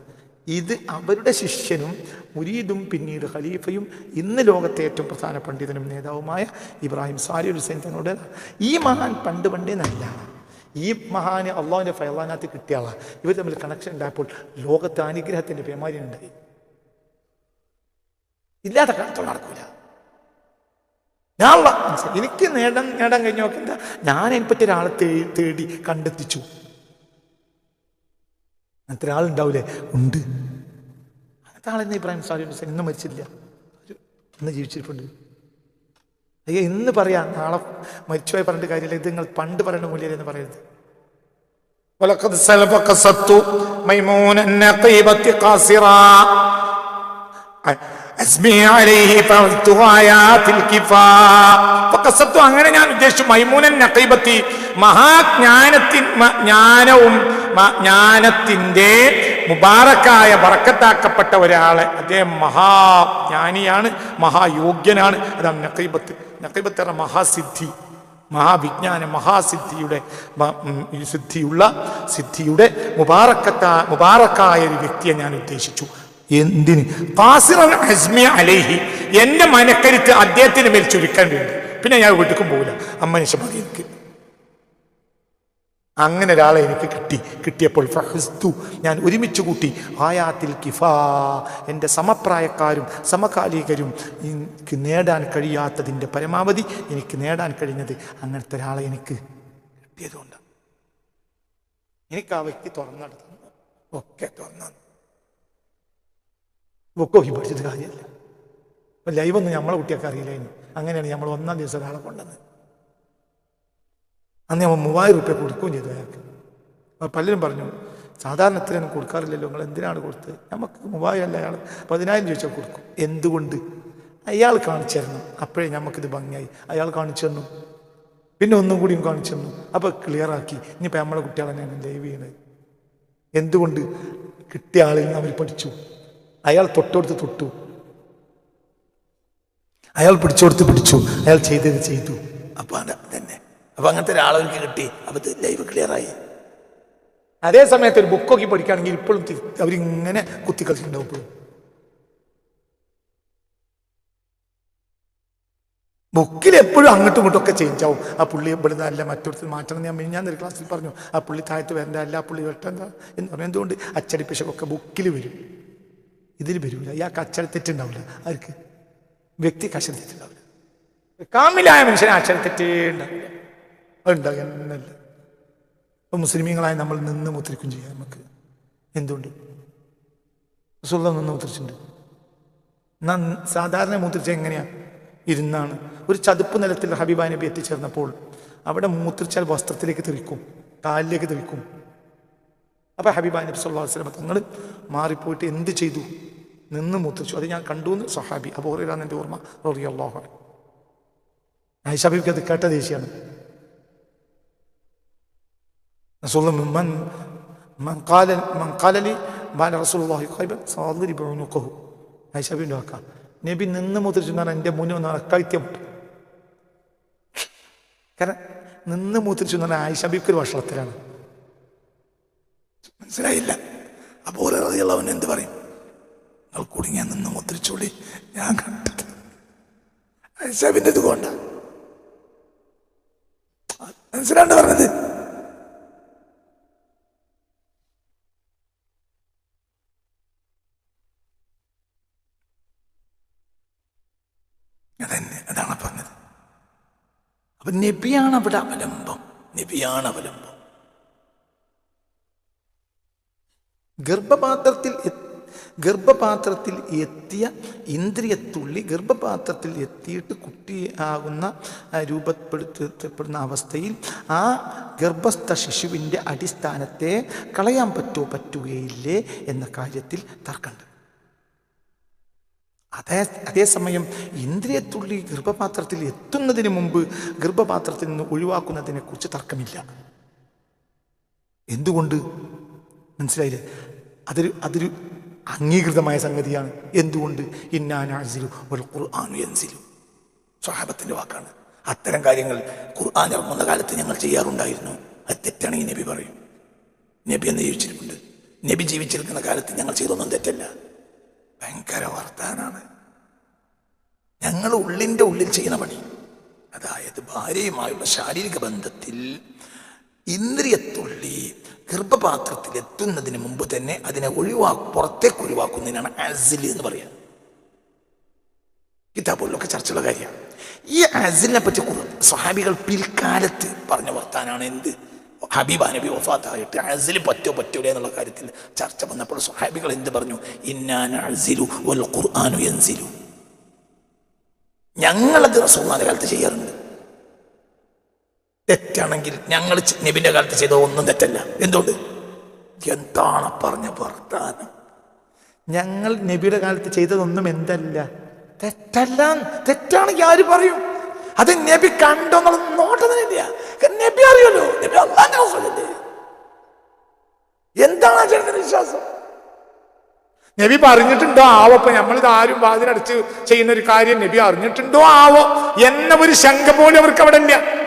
ഇത് അവരുടെ ശിഷ്യനും മുരീദും പിന്നീട് ഖലീഫയും ഇന്ന് ലോകത്തെ ഏറ്റവും പ്രധാന പണ്ഡിതനും നേതാവുമായ ഇബ്രാഹിം സാരി ഹുസൈൻ തങ്ങളുടേതാണ്. ഈ മഹാൻ പണ്ട് പണ്ടേ നല്ലതാണ് ഈ മഹാന് അള്ളാഹിന്റെ ഫയലാനകത്ത് കിട്ടിയ ആളാണ് ഇവർ തമ്മിൽ കണക്ഷൻ ഉണ്ടായപ്പോൾ ലോകത്തെ അനുഗ്രഹത്തിന്റെ പേമാരി ഉണ്ടായി ഇല്ലാത്ത കാലത്തോളം നടക്കൂല. ഞാൻ ഉള്ള- മനസ്സിലായി. എനിക്ക് നേടാൻ നേടാൻ കഴിഞ്ഞ നോക്കി എന്താ ഞാൻ അതിനെപ്പറ്റി ഒരാളെ തേ- തേടി കണ്ടെത്തിച്ചു അങ്ങനത്തെ ഒരാളുണ്ടാവൂലേ ഉണ്ട് അങ്ങനത്തെ ആളെന്ന് ഇബ്രാഹിം സാലി ഹുസൈൻ ഇന്ന് മരിച്ചില്ല ഒരു- ഇന്ന് ജീവിച്ചിട്ടുണ്ട് അയ്യോ ഇന്ന് പറയാം നാളെ മരിച്ചുപോയി പറഞ്ഞിട്ട് കാര്യമില്ല ഇത് നിങ്ങൾ പണ്ട് പറയേണ്ട മൂല്യം എന്ന് പറയരുത് ولقد سلف قصدت ميمون النقيبة قاصرا അങ്ങനെ ഞാൻ ഉദ്ദേശിച്ചു മൈമൂനൻ നഖീബത്തി മഹാജ്ഞാനത്തിൻ ജ്ഞാനവും ജ്ഞാനത്തിന്റെ മുബാറക്കായ വറക്കത്താക്കപ്പെട്ട ഒരാളെ. അദ്ദേഹം മഹാജ്ഞാനിയാണ് മഹായോഗ്യനാണ്. അതാണ് നക്കൈബത്ത് എന്ന മഹാസിദ്ധി മഹാവിജ്ഞാന മഹാസിദ്ധിയുടെ സിദ്ധിയുള്ള സിദ്ധിയുടെ മുബാറക്കത്ത മുബാറക്കായ ഒരു വ്യക്തിയെ ഞാൻ ഉദ്ദേശിച്ചു. എന്തിന്? അലൈഹി. എന്റെ മനക്കരുത്ത് അദ്ദേഹത്തിന് മേൽ ചുരുക്കാൻ വേണ്ടി. പിന്നെ ഞാൻ വീട്ടിലും പോകില്ല അമ്മ മതി എനിക്ക്. അങ്ങനെ ഒരാളെ എനിക്ക് കിട്ടി. കിട്ടിയപ്പോൾ ഫഹസ്തു. ഞാൻ ഒരുമിച്ച് കൂട്ടി. ആയാത്തിൽ കിഫാ. എന്റെ സമപ്രായക്കാരും സമകാലികരും എനിക്ക് നേടാൻ കഴിയാത്തതിന്റെ പരമാവധി എനിക്ക് നേടാൻ കഴിഞ്ഞത് അങ്ങനത്തെ ഒരാളെ എനിക്ക് കിട്ടിയതുകൊണ്ട്. എനിക്ക് ആ വ്യക്തി തുറന്നെടുത്തു ഒക്കെ തുറന്നു. ബുക്കൊക്കെ പഠിച്ചിട്ട് കാര്യമില്ല. അപ്പം ലൈവൊന്നും നമ്മളെ കുട്ടിയൊക്കെ അറിയില്ലായിരുന്നു. അങ്ങനെയാണ് നമ്മൾ ഒന്നാം ദിവസം ഒരാളെ കൊണ്ടുവന്നത് അന്ന് നമ്മൾ മൂവായിരം റുപ്യ കൊടുക്കുകയും ചെയ്തു അയാൾക്ക്. അപ്പോൾ പലരും പറഞ്ഞു സാധാരണ ഇത്രയൊന്നും കൊടുക്കാറില്ലല്ലോ. നിങ്ങൾ എന്തിനാണ് കൊടുത്തത്? നമുക്ക് മൂവായിരം അല്ല അയാൾ പതിനായിരം ചോദിച്ചാൽ കൊടുക്കും. എന്തുകൊണ്ട്? അയാൾ കാണിച്ചു തരണം അപ്പോഴേ നമുക്കിത് ഭംഗിയായി. അയാൾ കാണിച്ചു തന്നു. പിന്നെ ഒന്നും കൂടിയും കാണിച്ചു തന്നു. അപ്പോൾ ക്ലിയർ ആക്കി. ഇനിയിപ്പോൾ നമ്മളെ കുട്ടികളെ ഞാൻ ലൈവ് ചെയ്യണത് എന്തുകൊണ്ട്? കിട്ടിയ ആളിൽ നിന്ന് അവർ പഠിച്ചു. അയാൾ തൊട്ടടുത്ത് തൊട്ടു. അയാൾ പിടിച്ചോടുത്ത് പിടിച്ചു. അയാൾ ചെയ്തത് ചെയ്തു. അപ്പൊ തന്നെ. അപ്പൊ അങ്ങനത്തെ ഒരാളവർക്ക് കിട്ടി. അപ്പൊ ലൈവ് ക്ലിയർ ആയി. അതേ സമയത്ത് ഒരു ബുക്കൊക്കെ പഠിക്കുകയാണെങ്കിൽ ഇപ്പോഴും അവരിങ്ങനെ കുത്തിക്കളിച്ചിട്ടുണ്ടാവും ഇപ്പോഴും. ബുക്കിൽ എപ്പോഴും അങ്ങോട്ടും ഇങ്ങോട്ടും ഒക്കെ ചേഞ്ച് ആവും. ആ പുള്ളി ഇവിടുന്ന് അല്ല മറ്റൊരു മാറ്റണം ഞാൻ ഞാൻ ഒരു ക്ലാസ്സിൽ പറഞ്ഞു. ആ പുള്ളി താഴത്ത് വരണ്ട അല്ല ആ പുള്ളി വെട്ടണ്ട എന്ന് പറഞ്ഞു എന്തുകൊണ്ട്? അച്ചടി പിശകൊക്കെ ബുക്കിൽ വരും. ഇതിൽ വരില്ല ഇയാൾക്ക് ആർക്ക്? വ്യക്തി കച്ചര തെറ്റുണ്ടാവില്ല. കാമിലായ മനുഷ്യന് അക്ഷര തെറ്റേ ഉണ്ടാവില്ല അതുണ്ടാകുക എന്നല്ല മുസ്ലിമീങ്ങളായ നമ്മൾ നിന്ന് മുത്തരിക്കും ചെയ്യാം നമുക്ക്. എന്തുകൊണ്ട്? റസൂലുള്ള നിന്ന് മുത്തരിച്ചിട്ടുണ്ട്. എന്നാ സാധാരണ മൂത്രിച്ച എങ്ങനെയാ? ഇരുന്നാണ്. ഒരു ചതുപ്പ് നിലത്തിൽ ഹബീബ നബി എത്തിച്ചേർന്നപ്പോൾ അവിടെ മൂത്രിച്ചാൽ വസ്ത്രത്തിലേക്ക് തെറിക്കും കാലിലേക്ക് തെറിക്കും. അപ്പൊ ഹബീബാ നബി സല്ലാ വസ്ലമ തങ്ങൾ മാറിപ്പോയിട്ട് എന്ത് ചെയ്തു? നിന്ന് മുത്തച്ചു അത് ഞാൻ കണ്ടു എന്ന് സഹാബി അപ്പോൾ ഓർമ്മ എന്റെ ഓർമ്മ റോറി അത് കേട്ട ദേശീയാണ് നബി നിന്ന് മുദ്രിച്ചു എന്നാണ് എന്റെ മുന്നിൽ വന്നാണ് അക്കായിത്യം. കാരണം നിന്ന് മൂത്രിച്ചു എന്നാണ് ആയിഷബിക്ക് ഒരു വഷളത്തിലാണ്. മനസ്സിലായില്ല. അപ്പോൾ അറിയുള്ളവൻ എന്ത് പറയും? നിങ്ങൾ കുടുങ്ങിയ നിന്ന് മുദ്രിച്ചോളി. ഞാൻ കണ്ടത് ഐസാബിന്റെ ഇത് കൊണ്ട. പറഞ്ഞത്? അതന്നെ അതാണ് പറഞ്ഞത്. അപ്പൊ നബിയാണ് അവിടെ അവലംബം. നബിയാണ് അവലംബം. ഗർഭപാത്രത്തിൽ ഗർഭപാത്രത്തിൽ എത്തിയ ഇന്ദ്രിയത്തുള്ളി ഗർഭപാത്രത്തിൽ എത്തിയിട്ട് കുട്ടിയാകുന്ന രൂപപ്പെടുത്തപ്പെടുന്ന അവസ്ഥയിൽ ആ ഗർഭസ്ഥ ശിശുവിന്റെ അടിസ്ഥാനത്തെ കളയാൻ പറ്റുമോ പറ്റുകയില്ലേ എന്ന കാര്യത്തിൽ തർക്കമുണ്ട്. അതേ അതേസമയം ഇന്ദ്രിയത്തുള്ളി ഗർഭപാത്രത്തിൽ എത്തുന്നതിന് മുമ്പ് ഗർഭപാത്രത്തിൽ നിന്ന് ഒഴിവാക്കുന്നതിനെ കുറിച്ച് തർക്കമില്ല. എന്തുകൊണ്ട്? മനസ്സിലായില്ലേ? അതൊരു അതൊരു അംഗീകൃതമായ സംഗതിയാണ്. എന്തുകൊണ്ട്? ഇന്നാനാസിലു ഒരു ഖുർആാനു എൻസിലു സ്വഹാബത്തിന്റെ വാക്കാണ്. അത്തരം കാര്യങ്ങൾ ഖുർആൻ ഇറങ്ങുന്ന കാലത്ത് ഞങ്ങൾ ചെയ്യാറുണ്ടായിരുന്നു. അത് തെറ്റാണ് ഈ നബി പറയും. നബി എന്ന് ജീവിച്ചിട്ടുണ്ട് നബി ജീവിച്ചിരിക്കുന്ന കാലത്ത് ഞങ്ങൾ ചെയ്തൊന്നും തെറ്റല്ല. ഭയങ്കര വർത്താനാണ്. ഞങ്ങൾ ഉള്ളിന്റെ ഉള്ളിൽ ചെയ്യുന്ന പണി. അതായത് ഭാര്യയുമായുള്ള ശാരീരിക ബന്ധത്തിൽ ഇന്ദ്രിയത്തുള്ളി ഗർഭപാത്രത്തിൽ എത്തുന്നതിന് മുമ്പ് തന്നെ അതിനെ ഒഴിവാ പുറത്തേക്ക് ഒഴിവാക്കുന്നതിനാണ് ആസിൽ എന്ന് പറയുക കിതാബുകളിലൊക്കെ ചർച്ചയുള്ള കാര്യമാണ്. ഈ ആസിലിനെ പറ്റി സ്വഹാബികൾ പിൽക്കാലത്ത് പറഞ്ഞ വർത്താനാണ് എന്ത്? ഹബീബ് നബി വഫാത്തായിട്ട് അസിൽ പറ്റോ പറ്റൂല എന്നുള്ള കാര്യത്തിൽ ചർച്ച വന്നപ്പോൾ സ്വഹാബികൾ എന്ത് പറഞ്ഞു? ഇന്നാൻ അസിലു വൽ ഖുർആാനു ഞങ്ങളത് റസൂലിന്റെ കാലത്ത് ചെയ്യാറുണ്ട്. തെറ്റാണെങ്കിൽ ഞങ്ങൾ നബിന്റെ കാലത്ത് ചെയ്ത ഒന്നും തെറ്റല്ല. എന്തുകൊണ്ട്? എന്താണ് പറഞ്ഞ വർത്താനം? ഞങ്ങൾ നബിയുടെ കാലത്ത് ചെയ്തതൊന്നും എന്തല്ല. തെറ്റല്ല തെറ്റാണെങ്കിൽ ആര് പറയും? അത് നബി കണ്ടോ എന്നുള്ള നോട്ടത്തിനില്ല നബി അറിയല്ലോ നബി അള്ളാന്റെ എന്താണ് ആ വിശ്വാസം? നബി പറഞ്ഞിട്ടുണ്ടോ ആവോ? അപ്പൊ നമ്മളിത് ആരും വാതിലടച്ച് ചെയ്യുന്ന ഒരു കാര്യം നബി അറിഞ്ഞിട്ടുണ്ടോ ആവോ? എന്ന ഒരു ശങ്ക പോലും അവർക്ക് അവിടെ ഇല്ല.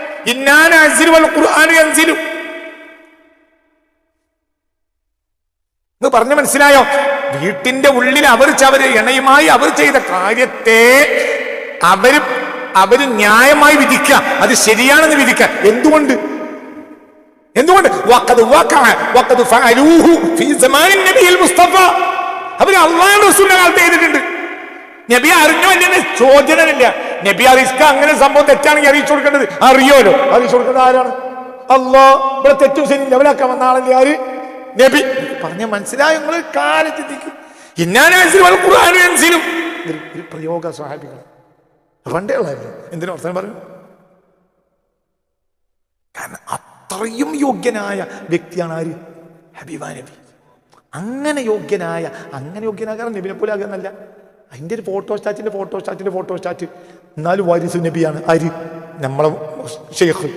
പറഞ്ഞു മനസ്സിലായോ? വീട്ടിന്റെ ഉള്ളിൽ അവർ ചവര് ഇണയുമായി അവർ ചെയ്ത കാര്യത്തെ അവർ അവർ ന്യായമായി വിധിക്ക അത് ശരിയാണെന്ന് വിധിക്ക എന്തുകൊണ്ട്? എന്തുകൊണ്ട്? അവർ അള്ളാഹു റസൂലിന്റെ കാലത്ത് ചെയ്തിട്ടുണ്ട്. നബി അറിഞ്ഞോ അല്ലെന്ന് ചോദ്യമില്ല. നബി അറിയിക്കുക അങ്ങനെ സംഭവം തെറ്റാണെങ്കിൽ അറിയിച്ചു കൊടുക്കേണ്ടത് അറിയോലോ അറിയിച്ചു കൊടുക്കേണ്ടത് ആരാണ്? അല്ലോ ഇവിടെ തെറ്റു ശരി ലെവലാക്കാൻ വന്ന ആളല്ലേ ആര്? നബി. പറഞ്ഞ മനസ്സിലായി നിങ്ങൾ കാലം ഇന്നാനും പ്രയോഗ സ്വഹാബികൾ പണ്ടേ എന്തിനു അർത്ഥം പറഞ്ഞു കാരണം അത്രയും യോഗ്യനായ വ്യക്തിയാണ് ആര്? ഹബീബ നബി. അങ്ങനെ യോഗ്യനായ അങ്ങനെ യോഗ്യനായ കാരണം നബിനെ പോലെ ആകുന്നല്ല അതിന്റെ ഒരു ഫോട്ടോ സ്റ്റാറ്റിന്റെ ഫോട്ടോ സ്റ്റാറ്റിന്റെ ഫോട്ടോ സ്റ്റാറ്റ് എന്നാലും വാരിസു നബിയാണ് അരി. നമ്മളെ ഷെയ്ഖ്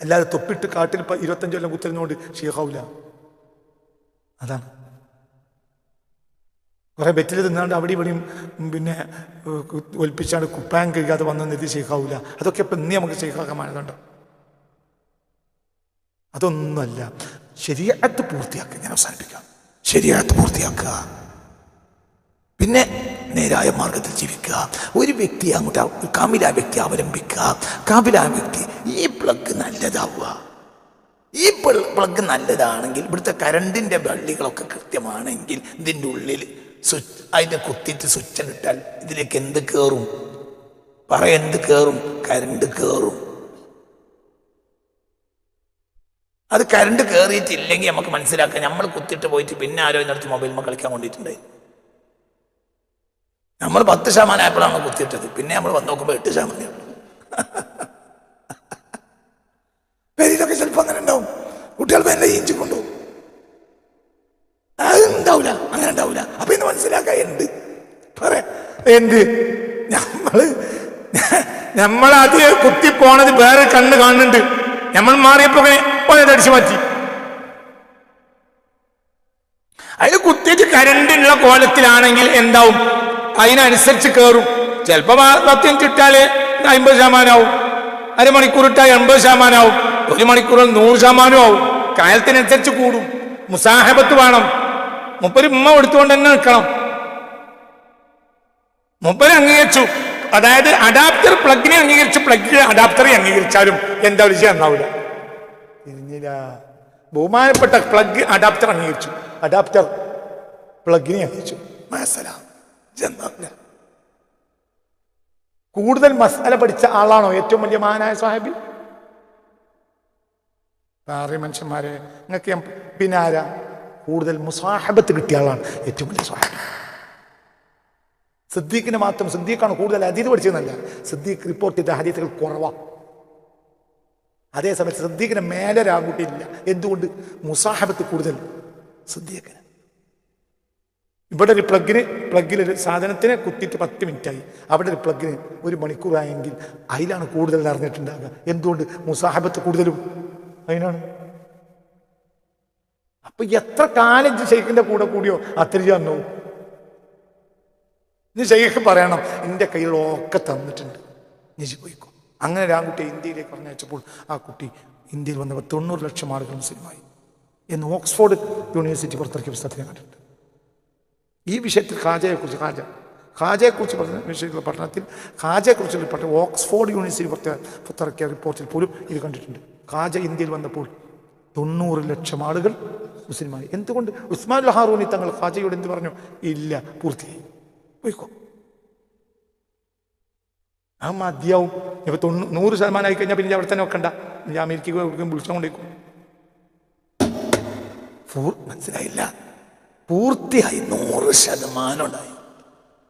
അല്ലാതെ തൊപ്പിട്ട് കാട്ടിൽ ഇപ്പം ഇരുപത്തഞ്ച് കൊല്ലം കുത്തരുന്നോണ്ട് ഷെയ്ഖാവൂല അതാണ്. കുറെ ബെറ്റിൽ തിന്നാണ്ട് അവിടെ ഇവിടെയും പിന്നെ ഒൽപ്പിച്ചാണ്ട് കുപ്പായം കഴിക്കാതെ വന്ന നിധി ഷെയ്ഖാവൂല അതൊക്കെ ഇപ്പം ഇന്നേ നമുക്ക് ഷെയ്ഖാക്കാൻ മാനദണ്ഡം. അതൊന്നുമല്ല. ശരിയാത്ത് പൂർത്തിയാക്കുക ഞാൻ അവസാനിപ്പിക്കാം. ശരിയാത്ത് പൂർത്തിയാക്കുക. പിന്നെ നേരായ മാർഗത്തിൽ ജീവിക്കുക. ഒരു വ്യക്തി അങ്ങോട്ട് കാമില വ്യക്തി അവലംബിക്കുക. കാമില വ്യക്തി ഈ പ്ലഗ് നല്ലതാവുക. ഈ പ്ലഗ് നല്ലതാണെങ്കിൽ ഇവിടുത്തെ കരണ്ടിന്റെ വള്ളികളൊക്കെ കൃത്യമാണെങ്കിൽ ഇതിന്റെ ഉള്ളിൽ സ്വിച്ച് അതിനെ കുത്തിയിട്ട് സ്വിച്ച് ഇട്ടാൽ ഇതിലേക്ക് എന്ത് കയറും പറ എന്ത് കയറും കരണ്ട് കയറും അത് കരണ്ട് കയറിയിട്ടില്ലെങ്കിൽ നമുക്ക് മനസ്സിലാക്കാം. നമ്മൾ കുത്തിയിട്ട് പോയിട്ട് പിന്നെ ആരോ ഇന്നടുത്ത് മൊബൈൽ കളിക്കാൻ കൊണ്ടിട്ടുണ്ടായി നമ്മൾ പത്ത് ശതമാനം ആയപ്പോഴാണ് കുത്തിയിട്ടത്? പിന്നെ നമ്മൾ വന്ന് നോക്കുമ്പോൾ എട്ട് ശതമാനം പേരിലൊക്കെ ചിലപ്പോൾ അങ്ങനെ ഉണ്ടാവും. കുട്ടികൾ എന്നെ ഈഞ്ചി കൊണ്ടുപോകും അത് ഉണ്ടാവില്ല അങ്ങനെ ഉണ്ടാവില്ല അപ്പൊ ഇന്ന് മനസ്സിലാക്കാൻ എന്ത്? എന്ത്? നമ്മൾ നമ്മളാദ്യം കുത്തി പോണത് വേറെ കണ്ണ് കാണുന്നുണ്ട്. നമ്മൾ മാറിയപ്പോ അടിച്ചു മാറ്റി. അതിൽ കുത്തിയിട്ട് കരണ്ടിനുള്ള കോലത്തിലാണെങ്കിൽ എന്താവും? അതിനനുസരിച്ച് കയറും ചിലപ്പോ പത്ത് കിട്ടാലേ അമ്പത് ശതമാനമാവും അരമണിക്കൂർ ഇട്ടാൽ എൺപത് ശതമാനമാവും ഒരു മണിക്കൂർ നൂറ് ശതമാനം ആവും. കാലത്തിനനുസരിച്ച് കൂടും. മുസാഹബത്ത് വേണം. മുപ്പര് ഉമ്മ എടുത്തുകൊണ്ട് തന്നെ നിൽക്കണം. മുപ്പര് അംഗീകരിച്ചു. അതായത് അഡാപ്റ്റർ പ്ലഗിനെ അംഗീകരിച്ചു. പ്ലഗ് അഡാപ്റ്ററെ അംഗീകരിച്ചാലും എന്താ വിഷയം എന്നാവില്ല തിരിഞ്ഞില്ല. ബഹുമാനപ്പെട്ട പ്ലഗ് അഡാപ്റ്റർ അംഗീകരിച്ചു. അഡാപ്റ്റർ പ്ലഗിനെ അംഗീകരിച്ചു. മനസ്സിലാം ചെന്നില്ല കൂടുതൽ മസാല പഠിച്ച ആളാണോ ഏറ്റവും വലിയ മഹാനായ സാഹിബി? വേറെ മനുഷ്യന്മാരെ നിങ്ങൾക്ക് ഞാൻ പിന്നെ കൂടുതൽ മുസാഹബത്ത് കിട്ടിയ ആളാണ് ഏറ്റവും വലിയ സാഹിബി. സിദ്ദീഖിന് മാത്രം സിദ്ദീഖാണ് കൂടുതൽ അതീത് പഠിച്ചതെന്നല്ല. സിദ്ദീഖ് റിപ്പോർട്ട് ചെയ്ത ഹദീത്തുകൾ കുറവാണ് അതേസമയത്ത് സിദ്ദീഖിന് മേലെ ഒരാൺകുട്ടിയില്ല എന്തുകൊണ്ട്? മുസാഹബത്ത് കൂടുതൽ സിദ്ദീഖിന്. ഇവിടെ ഒരു പ്ലഗിന് പ്ലഗിൽ ഒരു സാധനത്തിനെ കുത്തിയിട്ട് പത്ത് മിനിറ്റായി. അവിടെ ഒരു പ്ലഗിന് ഒരു മണിക്കൂറായെങ്കിൽ അതിലാണ് കൂടുതൽ നിറഞ്ഞിട്ടുണ്ടാകുക എന്തുകൊണ്ട്? മുസാഹബത്ത് കൂടുതലും. അതിനാണ്. അപ്പൊ എത്ര കാലം ഷെയ്ഖിന്റെ കൂടെ കൂടിയോ അത്രയും തന്നു ഇനി ഷെയ്ഖ് പറയണം എന്റെ കയ്യിലൊക്കെ തന്നിട്ടുണ്ട്. നിജി പോയിക്കോ. അങ്ങനെ രാൻകുട്ടിയെ ഇന്ത്യയിലേക്ക് പറഞ്ഞയച്ചപ്പോൾ ആ കുട്ടി ഇന്ത്യയിൽ വന്നപ്പോൾ തൊണ്ണൂറ് ലക്ഷം ആളുകൾ മുസ്ലിമായി എന്ന് ഓക്സ്ഫോർഡ് യൂണിവേഴ്സിറ്റി പുറത്തിറക്കിയ പുസ്തകത്തിൽ കണ്ടിട്ടുണ്ട്. ഈ വിഷയത്തിൽ ഖാജയെക്കുറിച്ച് ഖാജ ഖാജയെക്കുറിച്ച് പറഞ്ഞ വിഷയത്തിലുള്ള പഠനത്തിൽ ഖാജയെക്കുറിച്ചുള്ള പഠനം ഓക്സ്ഫോർഡ് യൂണിവേഴ്സിറ്റി പുറത്ത് പുറത്തിറക്കിയ റിപ്പോർട്ടിൽ പോലും ഇത് കണ്ടിട്ടുണ്ട്. ഖാജ ഇന്ത്യയിൽ വന്നപ്പോൾ തൊണ്ണൂറ് ലക്ഷം ആളുകൾ മുസ്ലിമായി. എന്തുകൊണ്ട്? ഉസ്മാൻ ഹാറൂനി തങ്ങൾ ഖാജയോട് എന്ത് പറഞ്ഞു? ഇല്ല പൂർത്തിയായി. പോയിക്കോ. ആ മതിയാവും ഇപ്പൊ തൊണ്ണൂ നൂറ് ശതമാനം ആയി കഴിഞ്ഞാൽ പിന്നെ അവിടെ തന്നെ വെക്കണ്ട. അമേരിക്കയ്ക്ക് വിളിച്ചുകൊണ്ടേക്കും മനസ്സിലായില്ല. പൂർത്തിയായി. നൂറ് ശതമാനം ഉണ്ടായി.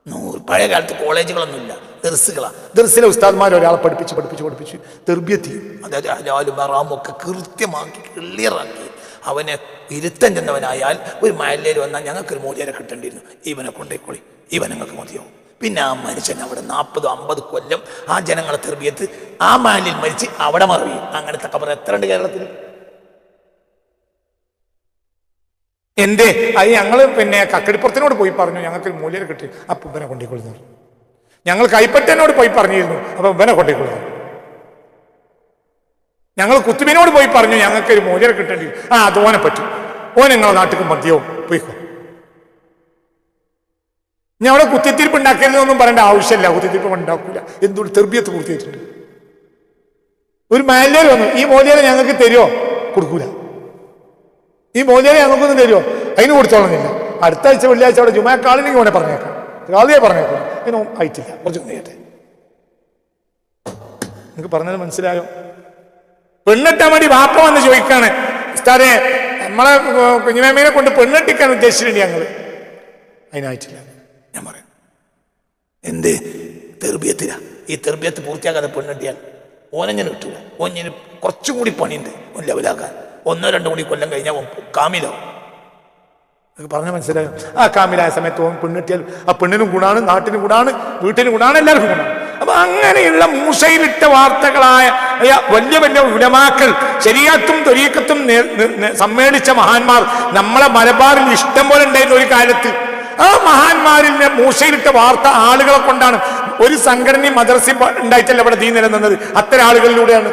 നൂറ്. പഴയ കാലത്ത് കോളേജുകളൊന്നുമില്ല. ദർസുകളാണ് ദർസിലെ ഉസ്താദ്മാർ ഒരാളെ പഠിപ്പിച്ച് പഠിപ്പിച്ച് പഠിപ്പിച്ച് തെർബ്യത്തി അതായത് ഹലാലും ബറാമും ഒക്കെ കൃത്യമാക്കി ക്ലിയറാക്കി. അവനെ ഇരുത്തം ചെന്നവനായാൽ ഒരു മലയിൽ വന്നാൽ ഞങ്ങൾക്കൊരു മൂല്യരെ കിട്ടേണ്ടിയിരുന്നു. ഇവനെ കൊണ്ടേക്കോളി. ഇവൻ ഞങ്ങൾക്ക് മതിയാവും. പിന്നെ ആ മനുഷ്യൻ അവിടെ നാൽപ്പത് അമ്പത് കൊല്ലം ആ ജനങ്ങളെ തെർബിയത്ത് ആ മാലിൽ മരിച്ച് അവിടെ മറിയും അങ്ങനത്തെ കബർ എത്ര ഉണ്ട് കേരളത്തിൽ? എന്തേ? അത് ഞങ്ങൾ പിന്നെ കക്കടിപ്പുറത്തിനോട് പോയി പറഞ്ഞു ഞങ്ങൾക്ക് മൂല്യം കിട്ടി. അപ്പൊ ഇവനെ കൊണ്ടിക്കൊള്ളുന്നു ഞങ്ങൾ കൈപ്പറ്റനോട് പോയി പറഞ്ഞിരുന്നു അപ്പൊ ഇവനെ കൊണ്ടിക്കൊള്ളുന്നു ഞങ്ങൾ കുത്തുബിനോട് പോയി പറഞ്ഞു ഞങ്ങൾക്ക് ഒരു മൂല്യം കിട്ടേണ്ടി. ആ അത് ഓനെ പറ്റും. ഓൻ നിങ്ങളെ നാട്ടിൽ മദ്യവും പോയിക്കോ. ഞാൻ അവിടെ കുത്തിത്തിരിപ്പ് ഉണ്ടാക്കരുതെന്നൊന്നും പറയേണ്ട ആവശ്യമില്ല. കുത്തിത്തിരിപ്പ് ഉണ്ടാക്കില്ല എന്തുകൊണ്ട് തെർബിയത്ത് പൂർത്തിയായിട്ടുണ്ട്? ഒരു മാലിന്യം വന്നു. ഈ മോലിയനെ ഞങ്ങൾക്ക് തരുമോ കൊടുക്കൂല. ഈ മോചനെ ഞങ്ങൾക്കൊന്നും തരുമോ? അതിന് കൊടുത്തോളുന്നില്ല അടുത്ത ആഴ്ച വെള്ളിയാഴ്ച അവിടെ ജുമാക്കാളിനെങ്കിൽ ഓനെ പറഞ്ഞേക്കാം. കാളിയെ പറഞ്ഞേക്കാം. അതിന് അയച്ചില്ല കുറച്ച് നേരത്തെ നിങ്ങൾക്ക് പറഞ്ഞത് മനസ്സിലായോ? പെണ്ണെട്ടാൻ വേണ്ടി വാപ്പ വന്ന് ചോദിക്കാണ്. നമ്മളെ കുഞ്ഞുമേമയെ കൊണ്ട് പെണ്ണെട്ടിക്കാൻ ഉദ്ദേശിച്ചിട്ടുണ്ട് ഞങ്ങൾ. അതിനായിട്ടില്ല. ഞാൻ പറയാം. എന്ത്? തെർബിയത്തില ഈ തെർബിയത്ത് പൂർത്തിയാക്കാതെ പെണ്ണെട്ടിയാൽ ഓനഞ്ഞിന് കിട്ടൂല? ഓഞ്ഞിന് കുറച്ചും കൂടി പണിയുണ്ട്. ഓൻ ലെവലാക്കാൻ ഒന്നോ രണ്ടോ കൂടി കൊല്ലം കഴിഞ്ഞാൽ കാമിലോ പറഞ്ഞ മനസ്സിലായോ? ആ കാമിലായ സമയത്ത് ഓൻ പെണ്ണിട്ടിയാൽ ആ പെണ്ണിനും കൂടാണ് നാട്ടിനും കൂടാണ് വീട്ടിനും കൂടാണ് എല്ലാവർക്കും കൂടാണ് അപ്പൊ അങ്ങനെയുള്ള മൂശയിലിട്ട വാർത്തകളായ വലിയ വലിയ ഉലമാക്കൾ ശരിയാത്തും തൊരീക്കത്തും നേ- നേ- നേ- സമ്മേളിച്ച മഹാന്മാർ നമ്മളെ മലബാറിൽ ഇഷ്ടം പോലെ ഉണ്ടായിരുന്ന ഒരു കാലത്ത്. ആ മഹാന്മാരിൽ മൂശയിലിട്ട വാർത്ത ആളുകളെ കൊണ്ടാണ് ഒരു സംഘടനയും മദർസി ഉണ്ടായിട്ടല്ല ഇവിടെ തീ നിലനിന്നത്. അത്തരം ആളുകളിലൂടെയാണ്.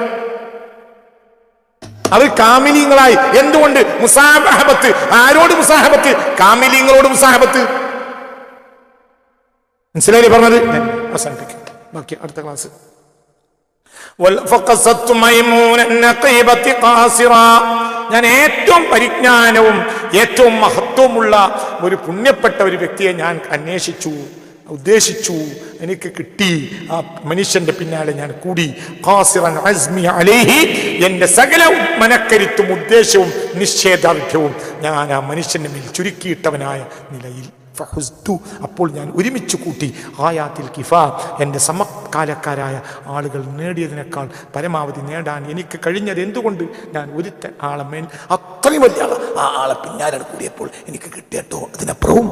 അവർ കാമിലീങ്ങളായി എന്തുകൊണ്ട്? മുസാഹബത്ത് ആരോട് മുസാഹബത്ത് കാമിലിങ്ങളോട് മുസാഹബത്ത് മനസ്സിലായി പറഞ്ഞത്? അവസാനിപ്പിക്കും. ബാക്കി അടുത്ത ക്ലാസ്. ഞാൻ ഏറ്റവും പരിജ്ഞാനവും ഏറ്റവും മഹത്വമുള്ള ഒരു പുണ്യപ്പെട്ട ഒരു വ്യക്തിയെ ഞാൻ അന്വേഷിച്ചു. ഉദ്ദേശിച്ചു എനിക്ക് കിട്ടി. ആ മനുഷ്യന്റെ പിന്നാലെ ഞാൻ കൂടി. ഖാസിറൻ അസ്മി മനക്കരുത്തും ഉദ്ദേശവും നിശ്ചയദാർഢ്യവും ഞാൻ ആ മനുഷ്യന്റെ മേൽ ചുരുക്കിയിട്ടവനായ നിലയിൽ. ഫഹുസ്തു അപ്പോൾ ഞാൻ ഒരുമിച്ച് കൂട്ടി. ആയാത്തിൽ കിഫ എന്റെ സമകാലക്കാരായ ആളുകൾ നേടിയതിനേക്കാൾ പരമാവധി നേടാൻ എനിക്ക് കഴിഞ്ഞത് എന്തുകൊണ്ട്? ഞാൻ ഒരുത്ത ആളെ മേൽ അത്രയും വലിയ ആളെ. ആ ആളെ പിന്നാലെ കൂടിയപ്പോൾ എനിക്ക് കിട്ടിയട്ടോ അതിനപ്പുറവും